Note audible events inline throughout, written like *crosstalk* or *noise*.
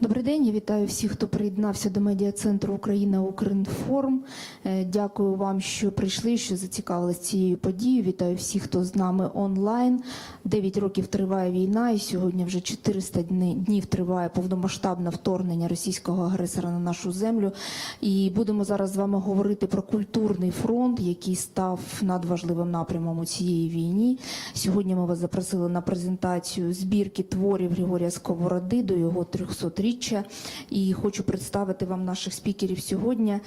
Добрий день, я вітаю всіх, хто приєднався до медіа центру Україна Укрінформ. Е, Дякую вам, що прийшли, що зацікавилися цією подією. Вітаю всіх, хто з нами онлайн. Дев'ять років триває війна, і сьогодні вже 400 днів триває повномасштабне вторгнення російського агресора на нашу землю. І будемо зараз з вами говорити про культурний фронт, який став надважливим напрямом у цієї війні. Сьогодні ми вас запросили на презентацію збірки творів Григорія Сковороди до його 300-річчя. І хочу представити вам наших спікерів сьогодні.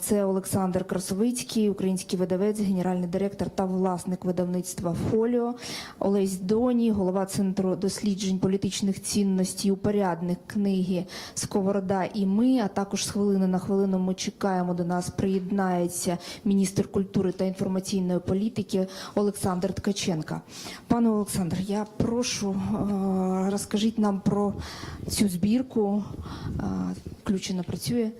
Це Олександр Красовицький, український видавець, генеральний директор та власник видавництва Фоліо, Олесь Доні, голова центру досліджень політичних цінностей, упорядник книги Сковорода і ми. А також з хвилини на хвилину ми чекаємо до нас. Приєднається міністр культури та інформаційної політики Олександр Ткаченка. Пане Олександр, я прошу е, розкажіть нам про цю збірку. Е, Включено працює.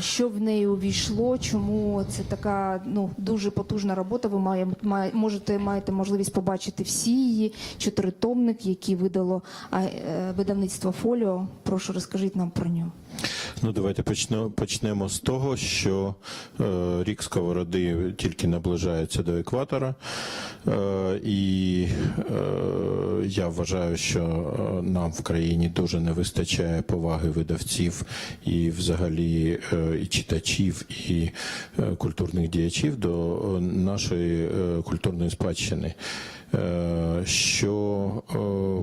Що в неї увійшло? Чому це така ну дуже потужна робота? Ви має, має- можете маєте можливість побачити всі її чотиритомник, який видало е, видавництво Фоліо. Прошу розкажіть нам про нього. Ну, давайте почнемо, почнемо з того, що е, рік сковороди тільки наближається до екватора. Е, і е, я вважаю, що е, нам в країні дуже не вистачає поваги видавців і взагалі і читачів, і е, культурних діячів до е, нашої культурної спадщини. Е, що е,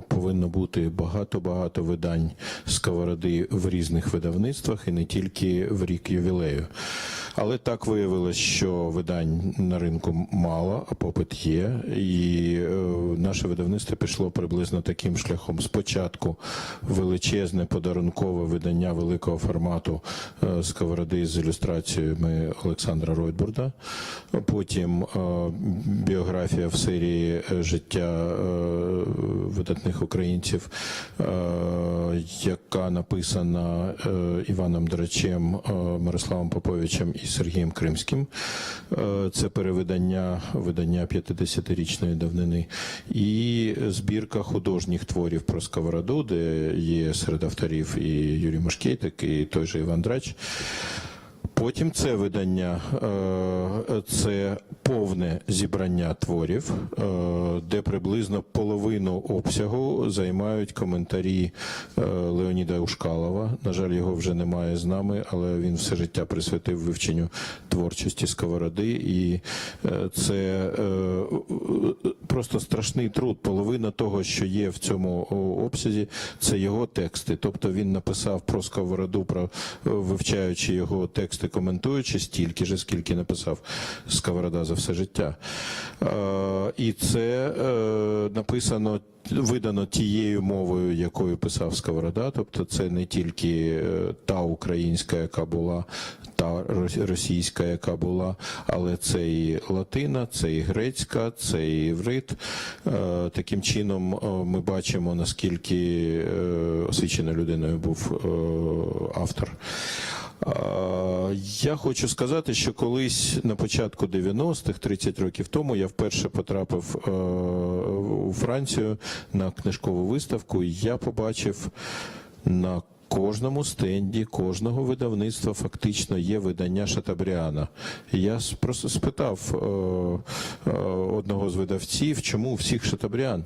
повинно бути багато-багато видань сковороди в різних видавництвах і не тільки в рік ювілею. Але так виявилось, що видань на ринку мало, а попит є. І е, наше видавництво пішло приблизно таким шляхом. Спочатку величезне подарункове видання великого формату е, сковороди з ілюстраціями Олександра Ройтбурда. Потім е, біографія в серії життя видатних українців, яка написана Іваном Драчем, Мирославом Поповичем і Сергієм Кримським. Е, Це перевидання видання 50-річної давнини. І збірка художніх творів про сковороду, де є серед авторів і Юрій Мошкейтик, і той же Іван Драч. Потім це видання, е, це повне зібрання творів, е, де приблизно половину обсягу займають коментарі е, Леоніда Ушкалова. На жаль, його вже немає з нами, але він все життя присвятив вивченню творчості сковороди. І це просто страшний труд. Половина того, що є в цьому обсязі, це його тексти. Тобто він написав про сковороду, про вивчаючи його тексти, коментуючи стільки ж, скільки написав Сковорода за все життя. Е, І це е, написано. Видано тією мовою, якою писав Сковорода, тобто це не тільки е, та українська, яка була, та російська, яка була, але це і латина, це і грецька, це і іврит. Е, Таким чином ми бачимо, наскільки освіченою людиною був автор. Я хочу сказати, що колись на початку 90-х, 30 років тому, я вперше потрапив е, у Францію на книжкову виставку, і я побачив на кожному стенді, кожного видавництва фактично є видання Шатабріана. Я просто спитав е, е, одного з видавців, чому всіх Шатабріан.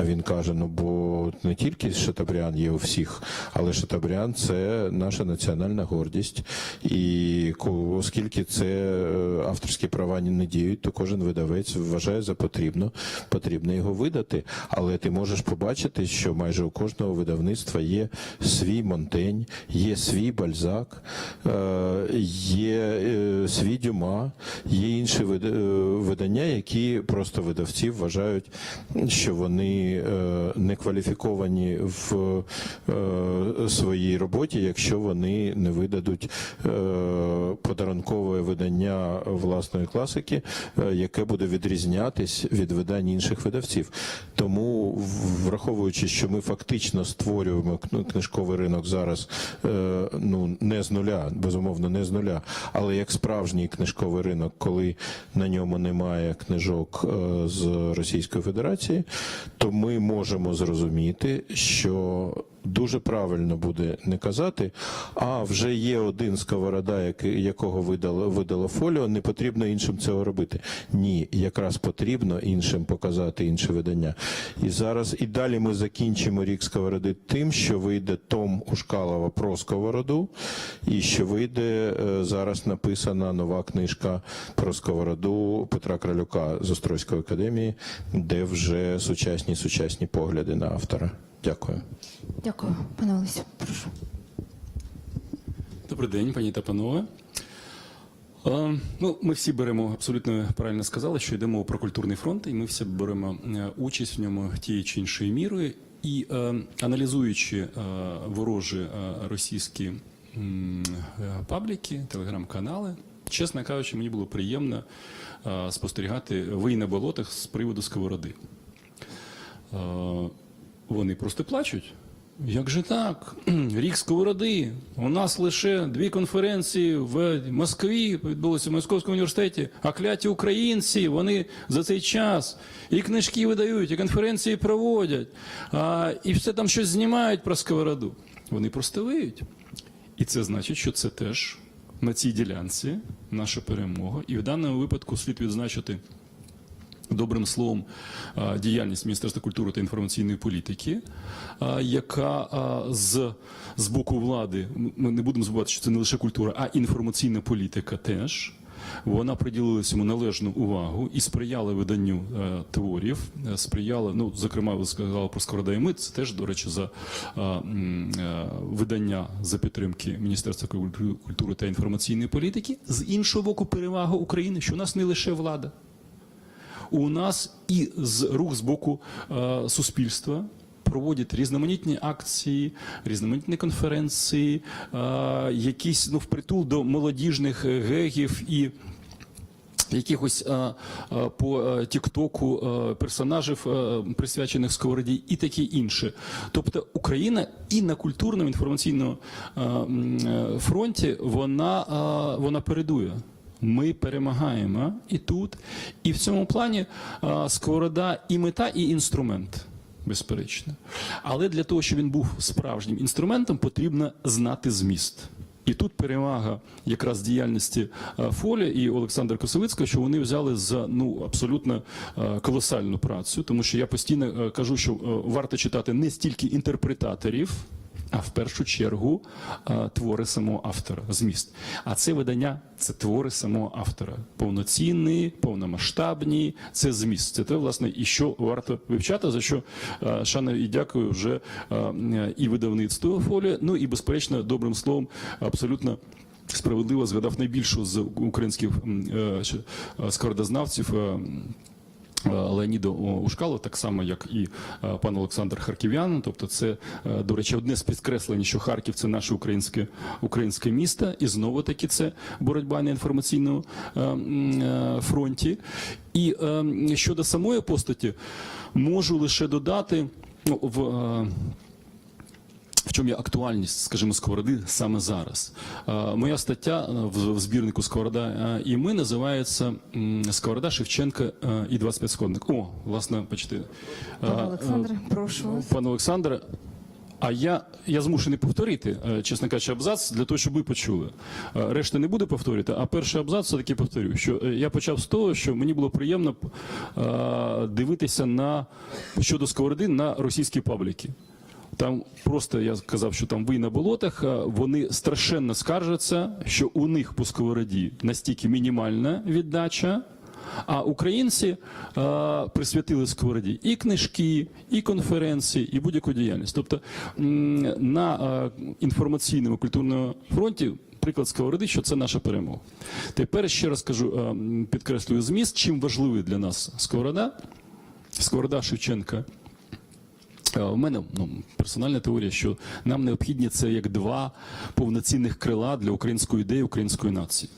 Він каже: ну бо не тільки Шатабріан є у всіх, але Шатабріан це наша національна гордість. І оскільки це е, авторські права не діють, то кожен видавець вважає за потрібно, потрібно його видати. Але ти можеш побачити, що майже у кожного видавництва є свій Монтень, є свій Бальзак, е, є е, свій Дюма, є інші вид- видання, які просто видавці вважають, що вони е, не кваліфіковані в е, своїй роботі, якщо вони не видадуть е, подарункове видання власної класики, яке буде відрізнятись від видань інших видавців. Тому, враховуючи, що ми фактично створюємо книжковий ринок зараз, ну не з нуля, безумовно, не з нуля, але як справжній книжковий ринок, коли на ньому немає книжок з Російської Федерації, то ми можемо зрозуміти, що дуже правильно буде не казати, а вже є один сковорода, якого видало, видало фоліо, не потрібно іншим цього робити. Ні, якраз потрібно іншим показати інше видання. І зараз і далі ми закінчимо рік сковороди тим, що вийде Том Ушкалова про сковороду, і що вийде е, зараз написана нова книжка про сковороду Петра Кралюка з Острозької академії, де вже сучасні сучасні погляди на автора. Дякую. Дякую, пане Олесю. Прошу. Добрий день, пані та панове. Ну, ми всі беремо абсолютно правильно сказали, що йдемо про культурний фронт, і ми всі беремо е, участь в ньому тією чи іншою мірою. І е, аналізуючи е, ворожі російські пабліки, телеграм-канали, чесно кажучи, мені було приємно спостерігати вий на болотах з приводу сковороди. Вони просто плачуть. Як же так? *clears throat* Рік сковороди. У нас лише дві конференції в Москві відбулося в Московському університеті. А кляті українці вони за цей час і книжки видають, і конференції проводять, а, і все там щось знімають про сковороду. Вони просто виють. І це значить, що це теж на цій ділянці наша перемога. І в даному випадку слід відзначити добрим словом діяльність Міністерства культури та інформаційної політики, яка з, з боку влади, ми не будемо забувати, що це не лише культура, а інформаційна політика теж. Вона приділила цьому належну увагу і сприяла виданню е, творів, е, сприяла, ну, зокрема, ви сказали про Сковорода і ми, це теж, до речі, за е, е, видання за підтримки Міністерства культури та інформаційної політики. З іншого боку, перевага України, що у нас не лише влада у нас і з рух з боку е, суспільства. Проводять різноманітні акції, різноманітні конференції, е, якісь ну впритул до молодіжних гегів і якихось е, е, по е, Тіктоку е, персонажів, е, присвячених сковороді, і таке інше. Тобто Україна і на культурному інформаційному е, е, фронті вона, е, вона передує. Ми перемагаємо і тут, і в цьому плані сковорода і мета, і інструмент. Безперечно. Але для того, щоб він був справжнім інструментом, потрібно знати зміст. І тут перевага якраз діяльності Фолі і Олександра Косовицького, що вони взяли за ну абсолютно колосальну працю, тому що я постійно е, кажу, що е, варто читати не стільки інтерпретаторів. А в першу чергу е, твори самого автора, зміст. А це видання це твори самого автора. Повноцінні, повномасштабні, це зміст. Це те, власне, і що варто вивчати, за що е, шана і дякую вже е, і видавництву фолі. Ну і безперечно, добрим словом, абсолютно. Справедливо згадав найбільшу з українських м, Леоніда Ушкало, так само як і е, пан Олександр Харків'ян. Тобто, це, е, до речі, одне з підкреслень, що Харків це наше українське українське місто, і знову таки це боротьба на інформаційному е, е, фронті. І е, щодо самої постаті, можу лише додати ну, в. В чому є актуальність, скажімо, сковороди саме зараз? Е, Моя стаття е, в збірнику Сковорода е, і ми називається Сковорода Шевченка і 25 сходник. О, власне, е, Пане Олександре, прошу вас. Пане Олександре, а я, я змушений повторити, чесно кажучи, абзац для того, щоб ви почули. Решта не буду повторювати, а перший абзац все-таки повторю. Що я почав з того, що мені було приємно дивитися на щодо сковороди на російські пабліки. Там просто я сказав, що там ви на болотах. Вони страшенно скаржаться, що у них по сковороді настільки мінімальна віддача. А українці е, присвятили сковороді і книжки, і конференції, і будь-яку діяльність. Тобто на е, інформаційному культурному фронті приклад сковороди, що це наша перемога. Тепер ще раз кажу, е, підкреслюю зміст, чим важливий для нас сковорода, сковорода Шевченка. Е, У мене ну, персональна теорія, що нам необхідні це як два повноцінних крила для української ідеї, української нації.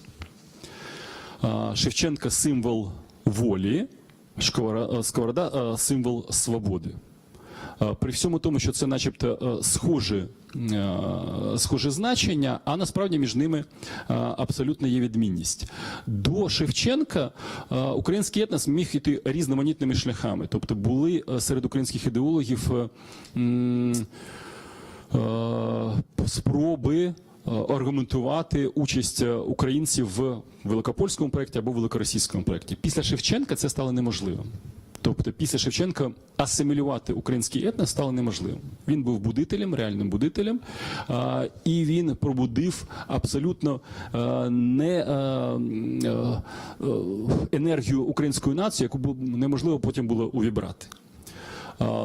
Шевченка символ волі, е, Сковорода е, символ свободи. Е, При всьому тому, що це начебто е, е, схоже значення, а насправді між ними абсолютно є відмінність. До Шевченка український етнос міг йти різноманітними шляхами. Тобто були серед українських ідеологів спроби аргументувати участь українців в великопольському проєкті або великоросійському проєкті. Після Шевченка це стало неможливим. Тобто після Шевченка асимілювати український етнос стало неможливим. Він був будителем, реальним будителем, і він пробудив абсолютно не енергію української нації, яку неможливо потім було увібрати.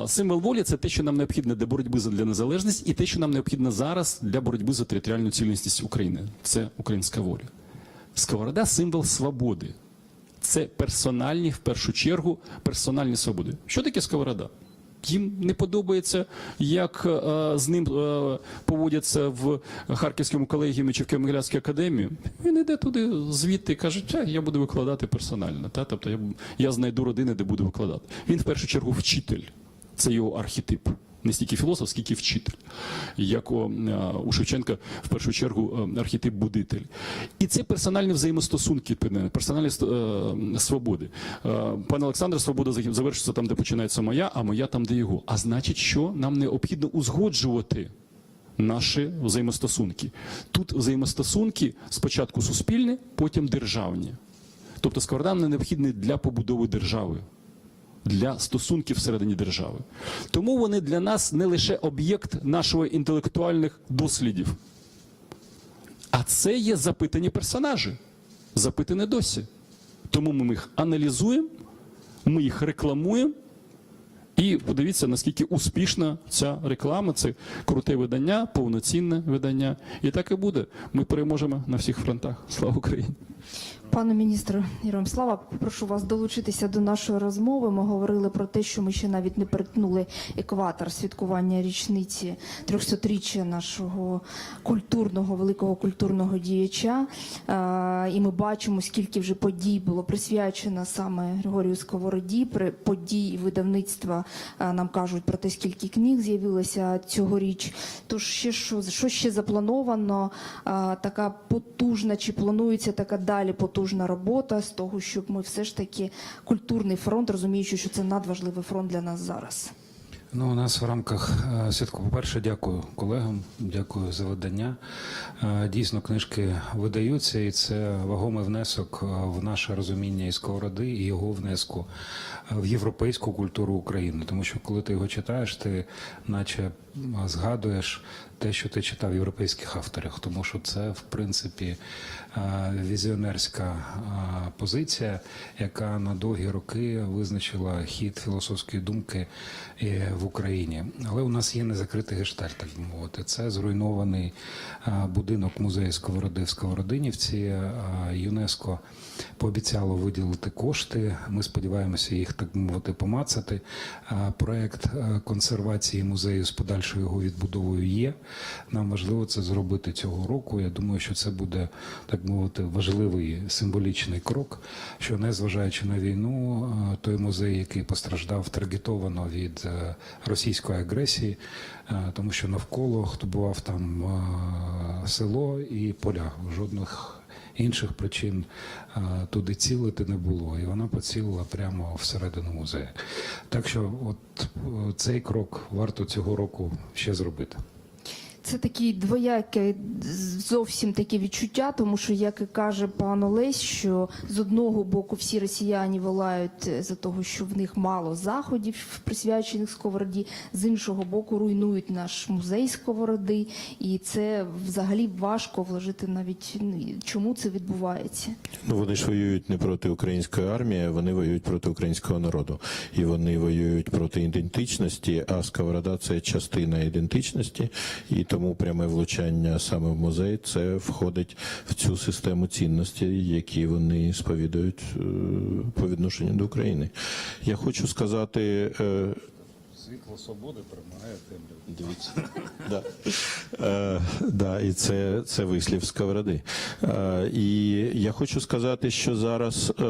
Символ волі це те, що нам необхідно для боротьби за для незалежність, і те, що нам необхідно зараз для боротьби за територіальну цілісність України. Це українська воля. Сковорода символ свободи. Це персональні, в першу чергу, персональні свободи. Що таке сковорода? Їм не подобається, як е, з ним е, поводяться в Харківському колегіумі чи в Києво-Могилянській академії. Він йде туди звідти і каже, «Та, я буду викладати персонально. Та? Тобто я, я знайду родини, де буду викладати. Він в першу чергу вчитель. Це його архетип. Не стільки філософ, скільки вчитель, як у, е, Шевченка в першу чергу е, архетип будитель. І це персональні взаємостосунки, персональні е, свободи. Е, Пан Олександр, свобода завершиться там, де починається моя, а моя там, де його. А значить, що нам необхідно узгоджувати наші взаємостосунки. Тут взаємостосунки спочатку суспільні, потім державні. Тобто сковорода нам необхідний для побудови держави для стосунків всередині держави. Тому вони для нас не лише об'єкт нашого інтелектуальних дослідів, а це є запитані персонажі, запитані досі. Тому ми їх аналізуємо, ми їх рекламуємо. І подивіться, наскільки успішна ця реклама, це круте видання, повноцінне видання. І так і буде. Ми переможемо на всіх фронтах. Слава Україні! Пане міністре Яромслава, прошу вас долучитися до нашої розмови. Ми говорили про те, що ми ще навіть не перетнули екватор святкування річниці 300-річчя нашого культурного великого культурного діяча. Е, І ми бачимо, скільки вже подій було присвячено саме Григорію Сковороді. При подій видавництва е, нам кажуть про те, скільки книг з'явилося цьогоріч. Тож ще що, що ще заплановано? Така потужна, чи планується така далі потужна робота з того, щоб ми все ж таки культурний фронт, розуміючи, що це надважливий фронт для нас зараз. Ну, у нас в рамках е, святку, по-перше, дякую колегам, дякую за видання. Е, Дійсно, книжки видаються, і це вагомий внесок е, в наше розуміння і сковороди, і його внеску в європейську культуру України. Тому що коли ти його читаєш, ти наче згадуєш те, що ти читав в європейських авторах, тому що це, в принципі, е, візіонерська е, позиція, яка на довгі роки визначила хід філософської думки е, в Україні. Але у нас є незакритий гештальт, так би мовити. Це зруйнований будинок музею Сковороди в Сковородинівці. ЮНЕСКО пообіцяло виділити кошти. Ми сподіваємося їх так би мовити помацати. Проект консервації музею з подальшою його відбудовою є. Нам важливо це зробити цього року. Я думаю, що це буде так мовити важливий символічний крок. Що незважаючи на війну, е, той музей, який постраждав таргетовано від е, російської агресії, е, тому що навколо хто бував там село і поля жодних. Інших причин е, туди цілити не було, і вона поцілила прямо всередину музею. Так що, от цей крок варто цього року ще зробити. Це такі двояке зовсім таке відчуття, тому що, як і каже пан Олесь, що з одного боку всі росіяни волають е, за того, що в них мало заходів, присвячених сковороді, з іншого боку, руйнують наш музей сковороди, і це взагалі важко вложити навіть ну, чому це відбувається. Ну, вони ж воюють не проти української армії, вони воюють проти українського народу. І вони воюють проти ідентичності, а сковорода це частина ідентичності, і тому пряме влучання саме в музей це входить в цю систему цінностей, які вони сповідують е, по відношенню до України. Я хочу сказати. Світло свободи перемагає темряву. Дивіться. *laughs* Да. Е, да, і це, це вислів сковороди. Е, і я хочу сказати, що зараз е,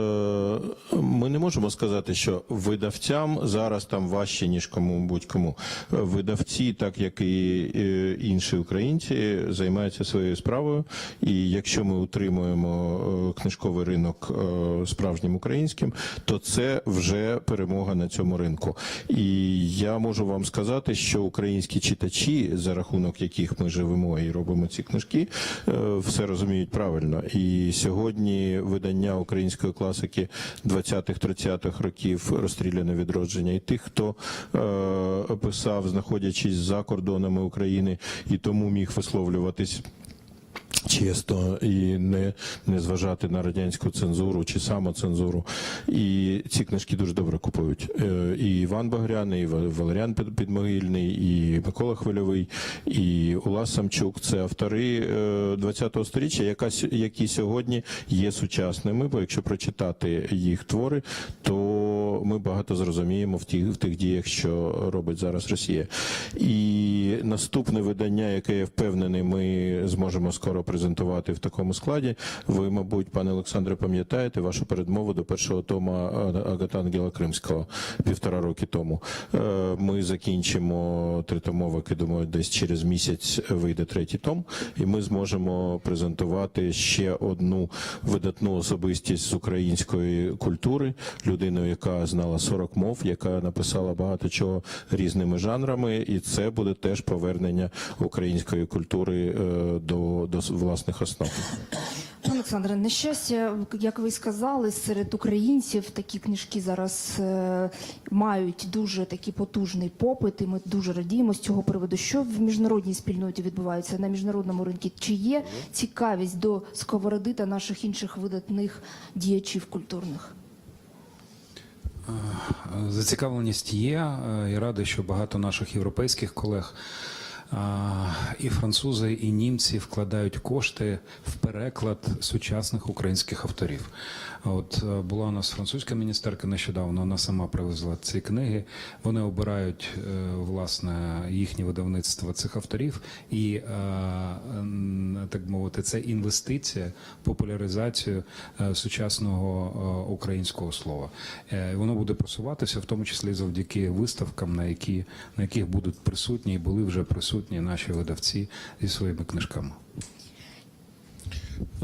ми не можемо сказати, що видавцям зараз там важче, ніж кому будь-кому. Видавці, так як і е, інші українці, займаються своєю справою. І якщо ми утримуємо е, книжковий ринок е, справжнім українським, то це вже перемога на цьому ринку. І я можу вам сказати, що українські читачі, за рахунок яких ми живемо і робимо ці книжки, е, все розуміють правильно. І сьогодні видання української класики 20-30-х років розстріляне відродження, і тих, хто е, писав, знаходячись за кордонами України, і тому міг висловлюватись. Чесно і не, не зважати на радянську цензуру чи самоцензуру. І ці книжки дуже добре купують. Е, І Іван Багряний, і Валеріан Підмогильний, і Микола Хвильовий, і Улас Самчук це автори ХХ століття, яка, с- які сьогодні є сучасними. Бо якщо прочитати їх твори, то ми багато зрозуміємо в тих, в тих діях, що робить зараз Росія. І наступне видання, яке я впевнений, ми зможемо скоро презентувати в такому складі. Ви, мабуть, пане Олександре, пам'ятаєте вашу передмову до першого тома А- Агата Ангела Кримського півтора роки тому. Е, Ми закінчимо тритомовик, і думаю, десь через місяць вийде третій том, і ми зможемо презентувати ще одну видатну особистість з української культури, людину, яка знала 40 мов, яка написала багато чого різними жанрами, і це буде теж повернення української культури е, до, до власних основ. Олександре, на щастя, як ви сказали, серед українців такі книжки зараз е, мають дуже такий потужний попит, і ми дуже радіємо з цього приводу. Що в міжнародній спільноті відбувається на міжнародному ринку? Чи є цікавість до сковороди та наших інших видатних діячів культурних? Зацікавленість є. е, Я радий, що багато наших європейських колег. І французи, і німці вкладають кошти в переклад сучасних українських авторів. От е, була у нас французька міністерка нещодавно. Вона сама привезла ці книги. Вони обирають е, власне їхнє видавництво цих авторів, і е, так мовити, це інвестиція, популяризацію сучасного українського слова. Воно буде просуватися, в тому числі завдяки виставкам, на які на яких будуть присутні і були вже присутні наші видавці зі своїми книжками.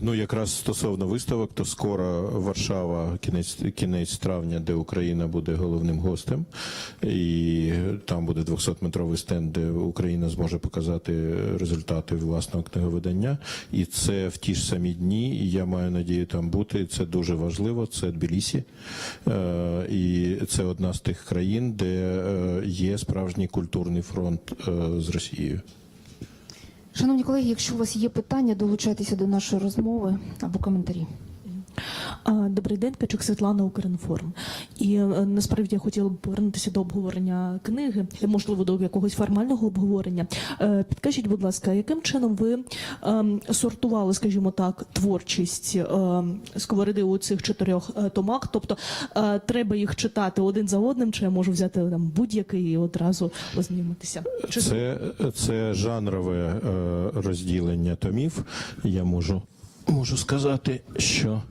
Ну, якраз стосовно виставок, то скоро Варшава, кінець, кінець травня, де Україна буде головним гостем, і там буде 200-метровий стенд, де Україна зможе показати результати власного книговидання. І це в ті ж самі дні. І я маю надію там бути. Це дуже важливо. Це Тбілісі. Е, І це одна з тих країн, де е, є справжній культурний фронт е, з Росією. Шановні колеги, якщо у вас є питання, долучайтеся до нашої розмови або коментарі. Добрий день, Качук Світлана Укрінформ. І е, насправді я хотіла б повернутися до обговорення книги, можливо, до якогось формального обговорення. Е, Підкажіть, будь ласка, яким чином ви ем, сортували, скажімо так, творчість ем, сковороди у цих чотирьох е, томах? Тобто е, треба їх читати один за одним, чи я можу взяти там будь-який і одразу ознайомитися? Чи Це, це жанрове е, розділення томів. Я можу. Можу сказати, що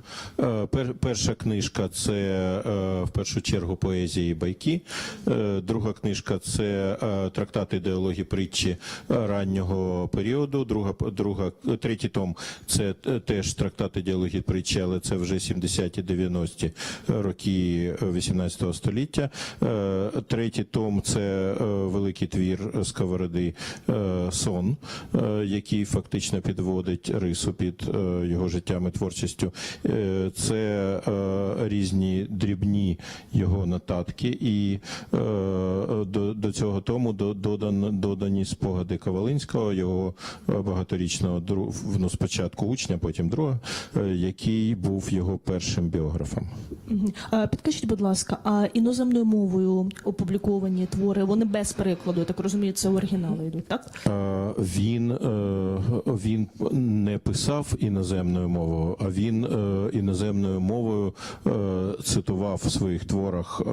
е, пер, перша книжка це е, в першу чергу поезії і байки. Е, друга книжка це трактат ідеології притчі раннього періоду. Друга, друга, третій том це теж трактат ідеології притчі, але це вже 70-ті 90-ті роки 18 століття. Третій том це великий твір Сковороди Сон, який фактично підводить рису під його життям і творчістю. Е, Це е, різні дрібні його нотатки, і е, до, до цього тому додан, додані спогади Ковалинського, його багаторічного ну, спочатку учня, потім друга, який був його першим біографом. Підкажіть, будь ласка, а іноземною мовою опубліковані твори, вони без перекладу, я так розумію, це оригінали йдуть, так? Він, він не писав іноземною мовою, а він е, іноземною мовою е, цитував в своїх творах е,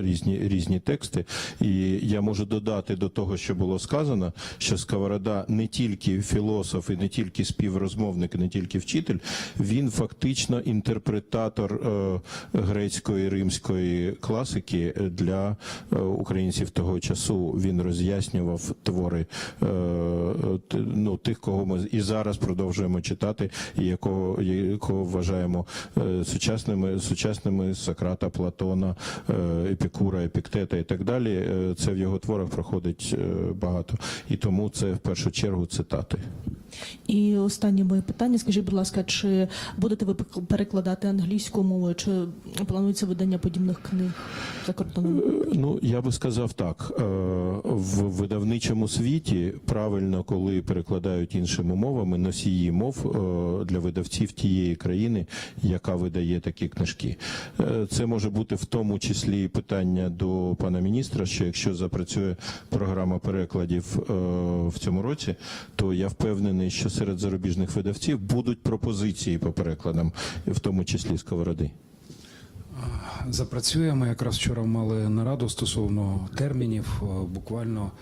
різні, різні тексти. І я можу додати до того, що було сказано, що Сковорода не тільки філософ і не тільки співрозмовник, і не тільки вчитель, він фактично інтерпретатор грецької римської класики для українців того часу. Він роз'яснював твори ну, тих, кого ми і зараз продовжуємо продовжуємо читати і якого, якого вважаємо е, сучасними, сучасними Сократа, Платона, е, Епікура, Епіктета і так далі. Е, Це в його творах проходить багато. І тому це в першу чергу цитати. І останнє моє питання. Скажіть, будь ласка, чи будете ви перекладати англійською мовою, чи планується видання подібних книг за кордоном? Ну, я би сказав так: е, в видавничому світі правильно, коли перекладають іншими мовами, носії мов е, для видавців тієї країни, яка видає такі книжки. Е, Це може бути в тому числі питання до пана міністра, що якщо запрацює програма перекладів е, в цьому році, то я впевнений, що серед зарубіжних видавців будуть пропозиції по перекладам, в тому числі сковороди. Запрацюємо. Якраз вчора мали нараду стосовно термінів. Е, Буквально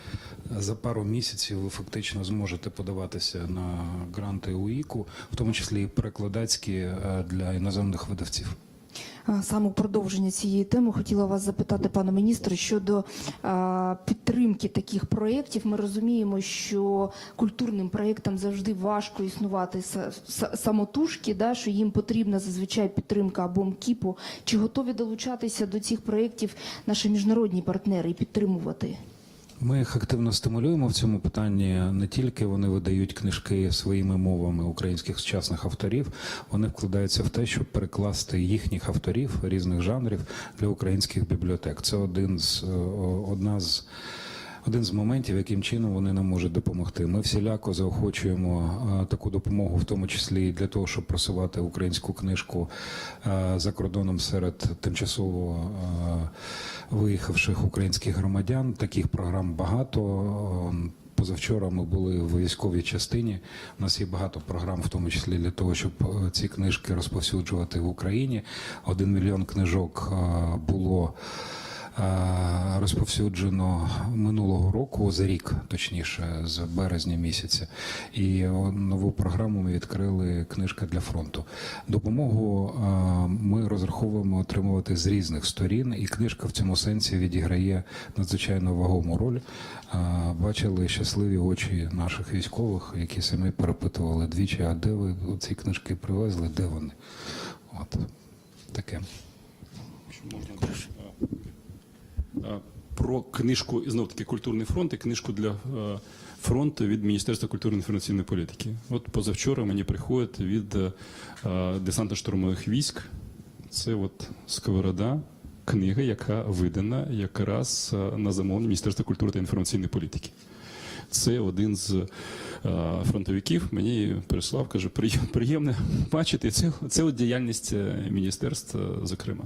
за пару місяців ви фактично зможете подаватися на гранти УІКу, в тому числі і перекладацькі е, для іноземних видавців. А, Саме продовження цієї теми хотіла вас запитати, пане міністре, щодо підтримки таких проєктів. Ми розуміємо, що культурним проєктам завжди важко існувати са- са- самотужки, да, що їм потрібна зазвичай підтримка або МКІПу. Чи готові долучатися до цих проєктів наші міжнародні партнери і підтримувати? Ми їх активно стимулюємо в цьому питанні. Не тільки вони видають книжки своїми мовами українських сучасних авторів, вони вкладаються в те, щоб перекласти їхніх авторів різних жанрів для українських бібліотек. Це один з е, одна з. Один з моментів, яким чином вони нам можуть допомогти. Ми всіляко заохочуємо таку допомогу, в тому числі і для того, щоб просувати українську книжку за кордоном серед тимчасово виїхавших українських громадян. Таких програм багато. Позавчора ми були в військовій частині. У нас є багато програм, в тому числі для того, щоб ці книжки розповсюджувати в Україні. Один мільйон книжок було розповсюджено минулого року за рік, точніше, з березня місяця. І нову програму ми відкрили книжка для фронту. Допомогу ми розраховуємо отримувати з різних сторін, і книжка в цьому сенсі відіграє надзвичайно вагому роль. Бачили щасливі очі наших військових, які самі перепитували двічі, а де ви ці книжки привезли, де вони? От таке. Можна, про книжку і знов таки культурний фронт і книжку для е, фронту від Міністерства культури інформаційної політики. От позавчора мені приходить від е, десантно-штурмових військ. Це от сковорода, книга, яка видана якраз е, на замовлення Міністерства культури та інформаційної політики. Це один з е, фронтовиків мені прислав, каже, «Приєм- приємно бачити. Це, це от діяльність е, міністерства, зокрема.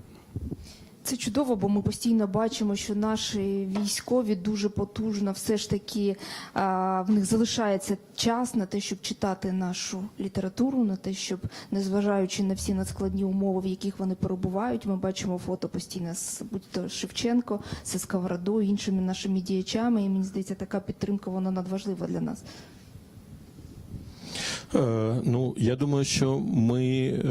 Це чудово, бо ми постійно бачимо, що наші військові дуже потужно, все ж таки в них залишається час на те, щоб читати нашу літературу, на те, щоб, незважаючи на всі надскладні умови, в яких вони перебувають, ми бачимо фото постійно з будь-то Шевченко, з Сковородою, іншими нашими діячами. І мені здається, така підтримка вона надважлива для нас. Е, Ну, я думаю, що ми, е,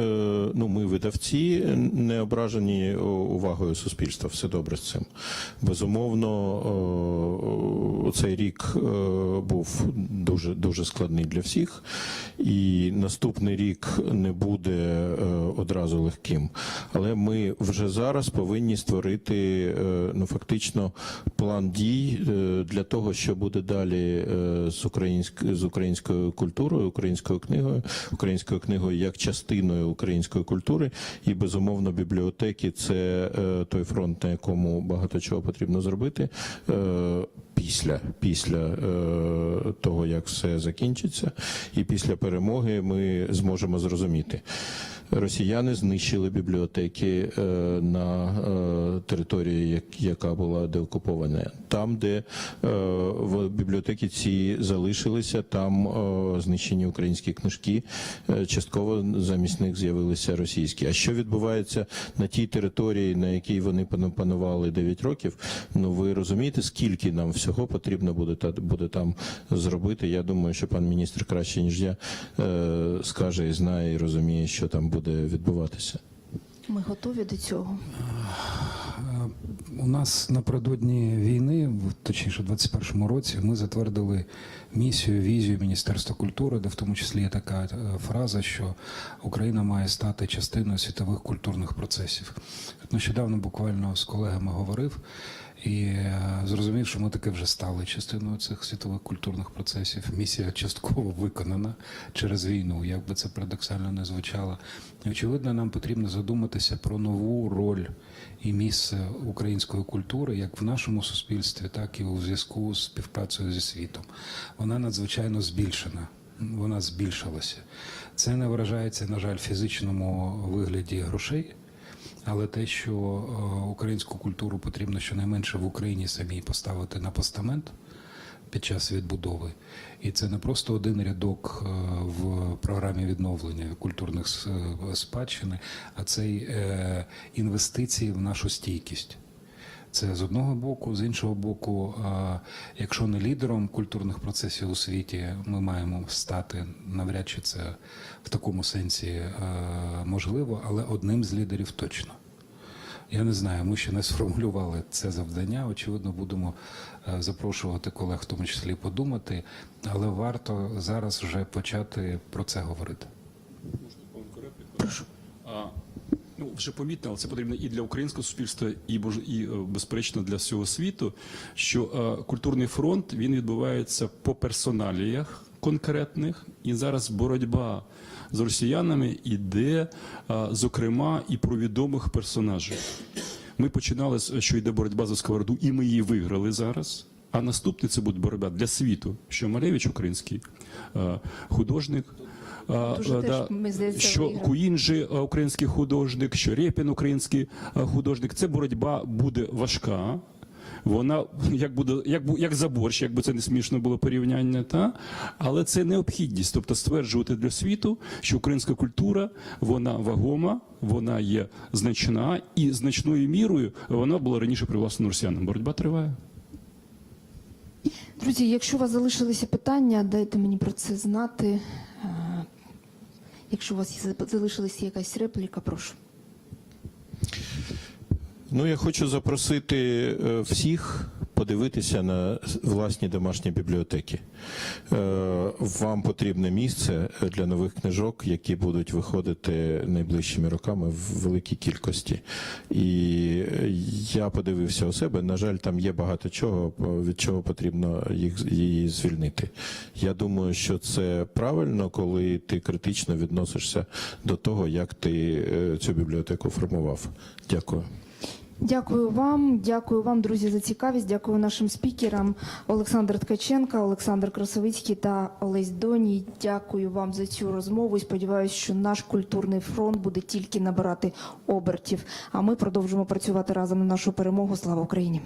ну, ми видавці, не ображені увагою суспільства. Все добре з цим. Безумовно, цей рік е, був дуже, дуже складний для всіх, і наступний рік не буде е, одразу легким. Але ми вже зараз повинні створити е, ну, фактично план дій е, для того, що буде далі е, з, українськ, з українською культурою, українською книгою, українською книгою як частиною української культури, і безумовно бібліотеки це е, той фронт, на якому багато чого потрібно зробити. Е, Після після е, того, як все закінчиться, і після перемоги ми зможемо зрозуміти. Росіяни знищили бібліотеки е, на е, території, яка була деокупована. Там, де е, в бібліотеки ці залишилися, там знищені українські книжки. Частково замість них з'явилися російські. А що відбувається на тій території, на якій вони пану- панували 9 років? Ну ви розумієте, скільки нам всього потрібно буде та буде там зробити? Я думаю, що пан міністр краще ніж я скаже і знає, і розуміє, що там буде відбуватися. Ми готові до цього. У нас напередодні війни, в- точніше, в 21-му році, ми затвердили місію, візію Міністерства культури, де в тому числі є така е, фраза, що Україна має стати частиною світових культурних процесів. Нещодавно буквально з колегами говорив і е, зрозумів, що ми таки вже стали частиною цих світових культурних процесів. Місія частково виконана через війну, як би це парадоксально не звучало. Очевидно, нам потрібно задуматися про нову роль і місце української культури як в нашому суспільстві, так і у зв'язку з співпрацею зі світом. Вона надзвичайно збільшена. Вона збільшилася. Це не виражається, на жаль, в фізичному вигляді грошей. Але те, що е, українську культуру потрібно щонайменше в Україні самій поставити на постамент під час відбудови, і це не просто один рядок е, в програмі відновлення культурних е, спадщини, а це інвестиції в нашу стійкість. Це з одного боку, з іншого боку, е, якщо не лідером культурних процесів у світі, ми маємо стати навряд чи це в такому сенсі е, можливо, але одним з лідерів точно. Я не знаю, ми ще не сформулювали це завдання. Очевидно, будемо е, запрошувати колег, в тому числі подумати, але варто зараз вже почати про це говорити. Можна Прошу. Ну, вже помітно, але це потрібно і для українського суспільства, і, і е, безперечно для всього світу, що е, культурний фронт він відбувається по персоналіях конкретних, і зараз боротьба з росіянами іде, е, зокрема, і про відомих персонажів. Ми починали, з- що йде боротьба за сковороду, і ми її виграли зараз. А наступне це буде боротьба для світу, що Малевич український е, художник. Дуже е, теж, мені здається, що. Куінджи е, український художник, що Рєпін український е, художник. Це боротьба буде важка. Вона як буде, як як за борщ, якби це не смішно було порівняння, та але це необхідність, тобто стверджувати для світу, що українська культура вона вагома, вона є значна, і значною мірою вона була раніше привласнена росіянам. Боротьба триває. Друзі, якщо у вас залишилися питання, дайте мені про це знати. Якщо у вас залишилася якась репліка, прошу. Ну, я хочу запросити е, всіх подивитися на власні домашні бібліотеки. Е, Вам потрібне місце для нових книжок, які будуть виходити найближчими роками в великій кількості. І я подивився у себе. На жаль, там є багато чого, від чого потрібно їх її звільнити. Я думаю, що це правильно, коли ти критично відносишся до того, як ти е, цю бібліотеку формував. Дякую. Дякую вам, дякую вам, друзі, за цікавість. Дякую нашим спікерам Олександр Ткаченка, Олександр Красовицький та Олесь Доній. Дякую вам за цю розмову. і Сподіваюся, що наш культурний фронт буде тільки набирати обертів. А ми продовжимо працювати разом на нашу перемогу. Слава Україні!